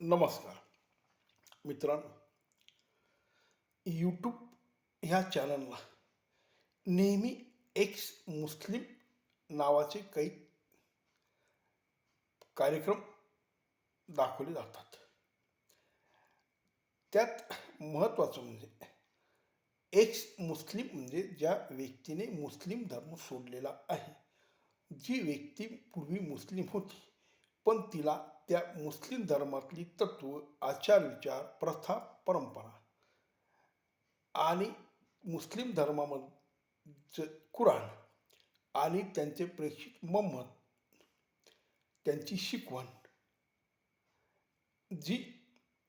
नमस्कार. मित्रांनो यूट्यूब ह्या चॅनलला नेहमी एक्स मुस्लिम नावाचे काही कार्यक्रम दाखवले जातात. त्यात महत्त्वाचं म्हणजे एक्स मुस्लिम म्हणजे ज्या व्यक्तीने मुस्लिम धर्म सोडलेला आहे जी व्यक्ती पूर्वी मुस्लिम होती पण तिला त्या मुस्लिम धर्मातली तत्व आचार विचार प्रथा परंपरा. आणि मुस्लिम धर्मामध्ये कुराण आणि त्यांचे प्रेषित मोहम्मद त्यांची शिकवण जी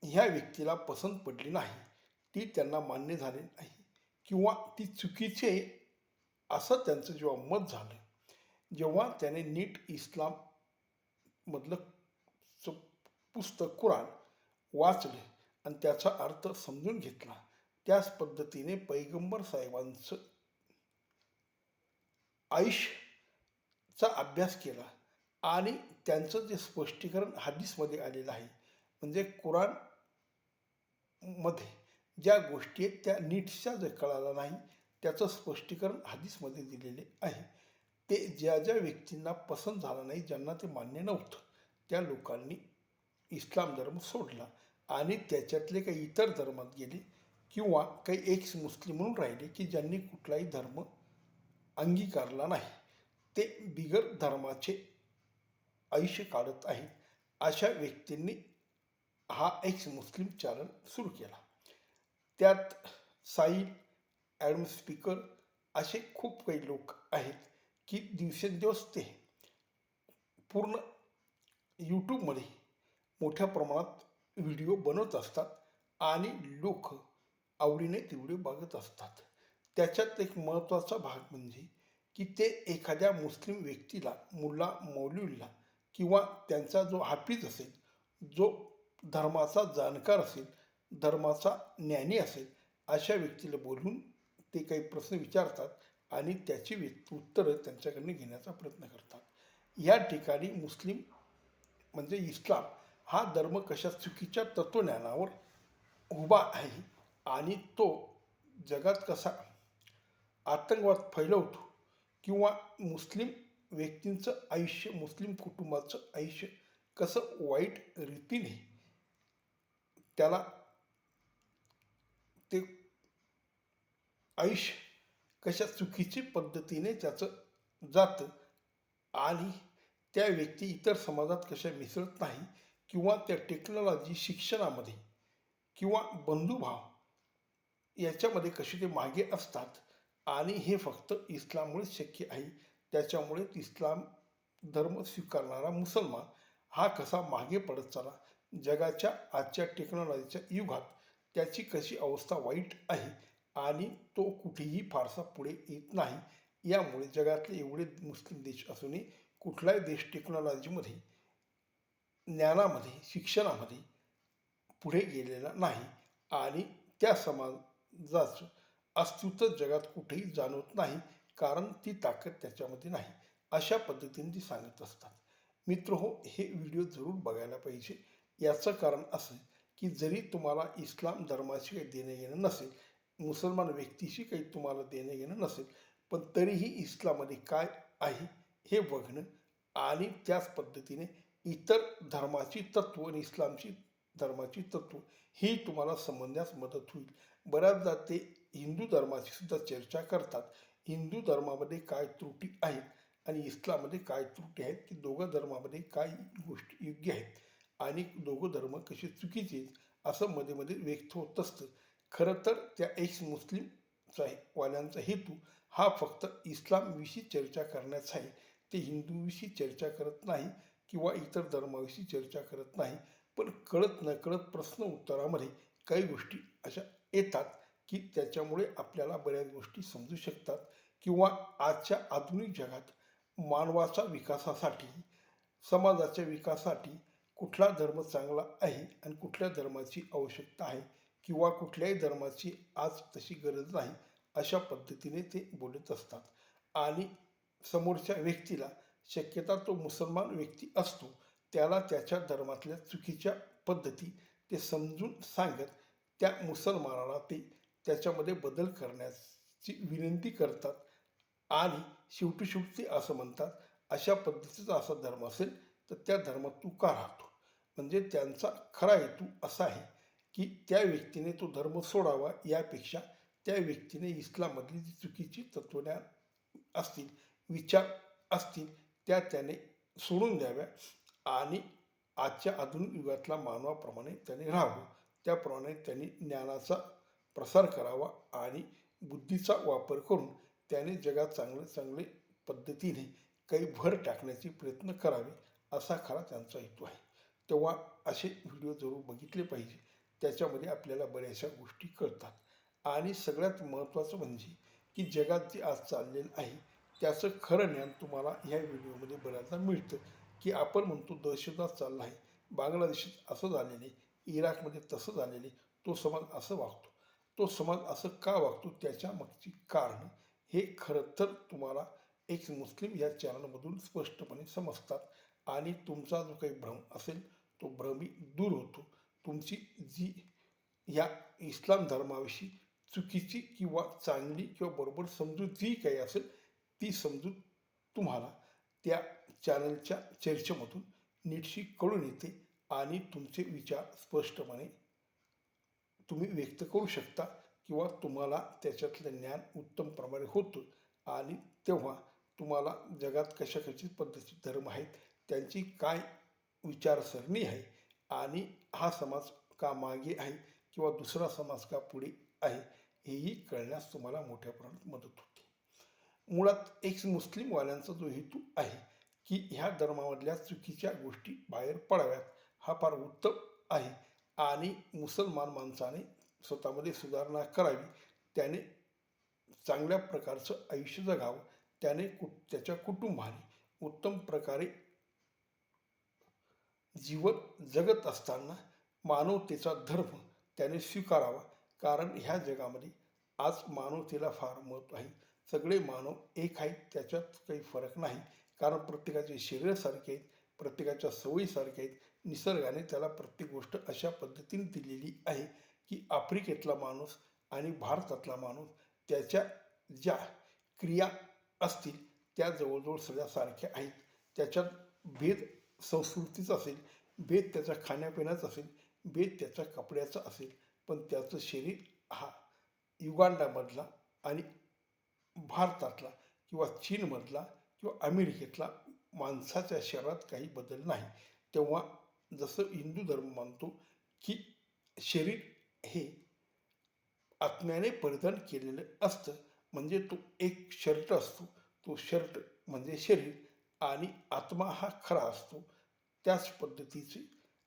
ह्या व्यक्तीला पसंत पडली नाही ती त्यांना मान्य झाली नाही किंवा ती चुकीचे असं त्यांचं जेव्हा मत झालं जेव्हा त्याने नीट इस्लाम मधलं पुस्तक कुराण वाचले आणि त्याचा अर्थ समजून घेतला. त्याच पद्धतीने पैगंबर साहेबांचं आयुष्यचा अभ्यास केला आणि त्यांचं जे स्पष्टीकरण हदीसमध्ये आलेलं आहे म्हणजे कुराणमध्ये ज्या गोष्टी आहेत त्या नीटच्या जर कळाला नाही त्याचं स्पष्टीकरण हदीसमध्ये दिलेले आहे. ते ज्या ज्या व्यक्तींना पसंत झालं नाही ज्यांना ते मान्य नव्हतं त्या लोकांनी इस्लाम धर्म सोडला आणि त्याच्यातले काही इतर धर्मात गेले किंवा काही एक्स मुस्लिम म्हणून राहिले की ज्यांनी कुठलाही धर्म अंगीकारला नाही. ते बिगर धर्माचे आयुष्य काढत आहेत. अशा व्यक्तींनी हा एक्स मुस्लिम चॅनल सुरू केला. त्यात साईल ॲडम स्पीकर असे खूप काही लोक आहेत की दिवसेंदिवस ते पूर्ण यूट्यूबमध्ये मोठ्या प्रमाणात व्हिडिओ बनवत असतात आणि लोक आवडीने ते व्हिडिओ बघत असतात. त्याच्यात एक महत्त्वाचा भाग म्हणजे की ते एखाद्या मुस्लिम व्यक्तीला मुला मौलवीला किंवा त्यांचा जो हाफिज असेल जो धर्माचा जाणकार असेल धर्माचा ज्ञानी असेल अशा व्यक्तीला बोलून ते काही प्रश्न विचारतात आणि त्याची व्यक्ती उत्तरं त्यांच्याकडनं घेण्याचा प्रयत्न करतात. या ठिकाणी मुस्लिम म्हणजे इस्लाम हा धर्म कशा चुकीच्या तत्वज्ञानावर उभा आहे आणि तो जगात कसा आतंकवाद फैलवतो किंवा मुस्लिम व्यक्तींचं आयुष्य मुस्लिम कुटुंबाचं आयुष्य कसं वाईट रीतीने त्याला ते आयुष्य कशा चुकीची पद्धतीने त्याचं जातं आणि त्या व्यक्ती इतर समाजात कशा मिसळत नाही किंवा त्या टेक्नॉलॉजी शिक्षणामध्ये किंवा बंधुभाव याच्यामध्ये कसे ते मागे असतात आणि हे फक्त इस्लाममुळेच शक्य आहे. त्याच्यामुळे इस्लाम धर्म स्वीकारणारा मुसलमान हा कसा मागे पडत चाला जगाच्या आजच्या टेक्नॉलॉजीच्या युगात त्याची कशी अवस्था वाईट आहे आणि तो कुठेही फारसा पुढे येत नाही? यामुळे जगातले एवढे मुस्लिम देश असूनही कुठलाही देश टेक्नॉलॉजीमध्ये ज्ञानामध्ये शिक्षणामध्ये पुढे गेलेला नाही आणि त्या समाजाचं अस्तित्व जगात कुठेही जाणवत नाही कारण ती ताकद त्याच्यामध्ये नाही अशा पद्धतीने ती सांगत असतात. मित्र हो हे व्हिडिओ जरूर बघायला पाहिजे. याचं कारण असं की जरी तुम्हाला इस्लाम धर्माशी काही देणं घेणं नसेल मुसलमान व्यक्तीशी काही तुम्हाला देणं घेणं नसेल पण तरीही इस्लाममध्ये काय आहे हे बघणं आणि त्याच पद्धतीने इतर धर्माची तत्व आणि इस्लामची धर्माची तत्व ही तुम्हाला समजण्यास मदत होईल. बऱ्याचदा ते हिंदू धर्माची सुद्धा चर्चा करतात. हिंदू धर्मामध्ये काय त्रुटी आहेत आणि इस्लाममध्ये काय त्रुटी आहेत की दोघं धर्मामध्ये काय गोष्टी योग्य आहेत आणि दोघं धर्म कसे चुकीचे असं मध्ये मध्ये व्यक्त होत असतं. खरं तर त्या एक्स मुस्लिमचा वाल्यांचा हेतू हा फक्त इस्लामविषयी चर्चा करण्याचा आहे. ते हिंदूविषयी चर्चा करत नाही किंवा इतर धर्माविषयी चर्चा करत नाही पण कळत नकळत प्रश्न उत्तरामध्ये काही गोष्टी अशा येतात की त्याच्यामुळे आपल्याला बऱ्याच गोष्टी समजू शकतात किंवा आजच्या आधुनिक जगात मानवाच्या विकासासाठी समाजाच्या विकासासाठी कुठला धर्म चांगला आहे आणि कुठल्या धर्माची आवश्यकता आहे किंवा कुठल्याही धर्माची आज तशी गरज नाही अशा पद्धतीने ते बोलत असतात. आणि समोरच्या व्यक्तीला शक्यता तो मुसलमान व्यक्ती असतो. त्याला त्याच्या धर्मातल्या चुकीच्या पद्धती ते समजून सांगत त्या मुसलमानाला ते त्याच्यामध्ये बदल करण्याची विनंती करतात आणि शेवटी शेवटी असं म्हणतात अशा पद्धतीचा असा धर्म असेल तर त्या धर्मात तू का राहतो? म्हणजे त्यांचा खरा हेतू असा आहे की त्या व्यक्तीने तो धर्म सोडावा यापेक्षा त्या व्यक्तीने इस्लाममधली जी चुकीची तत्वज्ञान असतील विचार असतील त्या त्याने सोडून द्याव्या आणि आजच्या आधुनिक युगातल्या मानवाप्रमाणे त्याने राहावं. त्याप्रमाणे त्यांनी ज्ञानाचा प्रसार करावा आणि बुद्धीचा वापर करून त्याने जगात चांगले चांगले पद्धतीने काही भर टाकण्याचे प्रयत्न करावे असा खरा त्यांचा हेतू आहे. तेव्हा असे व्हिडिओ जरूर बघितले पाहिजे. त्याच्यामध्ये आपल्याला बऱ्याचशा गोष्टी कळतात. आणि सगळ्यात महत्त्वाचं म्हणजे की जगात जे आज चाललेलं आहे त्याचं खरं ज्ञान तुम्हाला ह्या व्हिडिओमध्ये बऱ्याचदा मिळतं. की आपण म्हणतो दहशतवाद चालला आहे. बांगलादेशात असं झालेले इराकमध्ये तसं झालेलं आहे. तो समाज असं वागतो. तो समाज असं का वागतो? त्याच्या मागची कारण. हे खरं तर तुम्हाला एक मुस्लिम या चॅनलमधून स्पष्टपणे समजतात. आणि तुमचा जो काही भ्रम असेल तो भ्रमही दूर होतो. तुमची जी या इस्लाम धर्माविषयी चुकीची किंवा चांगली किंवा बरोबर समजूत जी काही असेल ती समजूत तुम्हाला त्या चॅनलच्या चर्चेमधून नीटशी कळून येते आणि तुमचे विचार स्पष्टपणे तुम्ही व्यक्त करू शकता किंवा तुम्हाला त्याच्यातलं ज्ञान उत्तम प्रमाणे होतं. आणि तेव्हा तुम्हाला जगात कशा कशी पद्धतीचे धर्म आहेत त्यांची काय विचारसरणी आहे आणि हा समाज का मागे आहे किंवा दुसरा समाज का पुढे आहे हेही कळण्यास तुम्हाला मोठ्या प्रमाणात मदत होते. मुळात एक मुस्लिमवाल्यांचा जो हेतू आहे की ह्या धर्मामधल्या चुकीच्या गोष्टी बाहेर पडाव्यात हा फार उत्तम आहे. आणि मुसलमान माणसाने स्वतःमध्ये सुधारणा करावी त्याने चांगल्या प्रकारचं आयुष्य जगावं त्याने कु त्याच्या कुटुंबाने उत्तम प्रकारे जीवन जगत असताना मानवतेचा धर्म त्याने स्वीकारावा. कारण ह्या जगामध्ये आज मानवतेला फार महत्त्व आहे. सगळे मानव एक आहेत त्याच्यात काही फरक नाही. कारण प्रत्येकाचे शरीरासारखे आहेत प्रत्येकाच्या सवयीसारख्या आहेत. निसर्गाने त्याला प्रत्येक गोष्ट अशा पद्धतीने दिलेली आहे की आफ्रिकेतला माणूस आणि भारतातला माणूस त्याच्या ज्या क्रिया असतील त्या जवळजवळ सगळ्या सारख्या आहेत. त्याच्यात भेद संस्कृतीचा असेल भेद त्याच्या खाण्यापिण्याचा असेल भेद त्याच्या कपड्याचा असेल पण त्याचं शरीर हा युगांडामधला आणि भारतातला किंवा चीनमधला किंवा अमेरिकेतला माणसाच्या शरीरात काही बदल नाही. तेव्हा जसं हिंदू धर्म मानतो की शरीर हे आत्म्याने परिधान केलेलं असतं म्हणजे तो एक शर्ट असतो. तो शर्ट म्हणजे शरीर आणि आत्मा हा खरा असतो. त्याच पद्धतीचे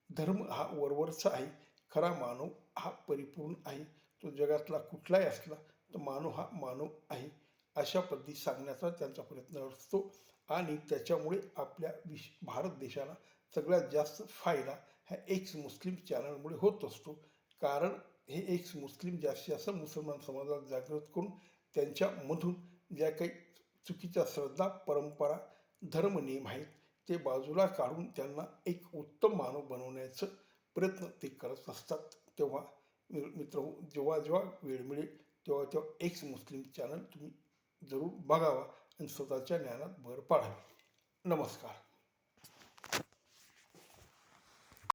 धर्म हा वरवरचा आहे. खरा मानव हा परिपूर्ण आहे. तो जगातला कुठलाही असला तर मानव हा मानव आहे. अशा पद्धती सांगण्याचा त्यांचा प्रयत्न असतो. आणि त्याच्यामुळे आपल्या विश भारत देशाला सगळ्यात जास्त फायदा ह्या एक्स मुस्लिम चॅनलमुळे होत असतो. कारण हे एक्स मुस्लिम जास्तीत जास्त मुसलमान समाजाला जागृत करून त्यांच्यामधून ज्या काही चुकीच्या श्रद्धा परंपरा धर्म नियम आहेत ते बाजूला काढून त्यांना एक उत्तम मानव बनवण्याचं प्रयत्न ते करत असतात. तेव्हा मित्र हो, जेव्हा जेव्हा वेळ मिळेल तेव्हा तेव्हा एक्स मुस्लिम चॅनल तुम्ही जरूर बघावा आणि स्वतःच्या ज्ञानात भर पाडावी. नमस्कार.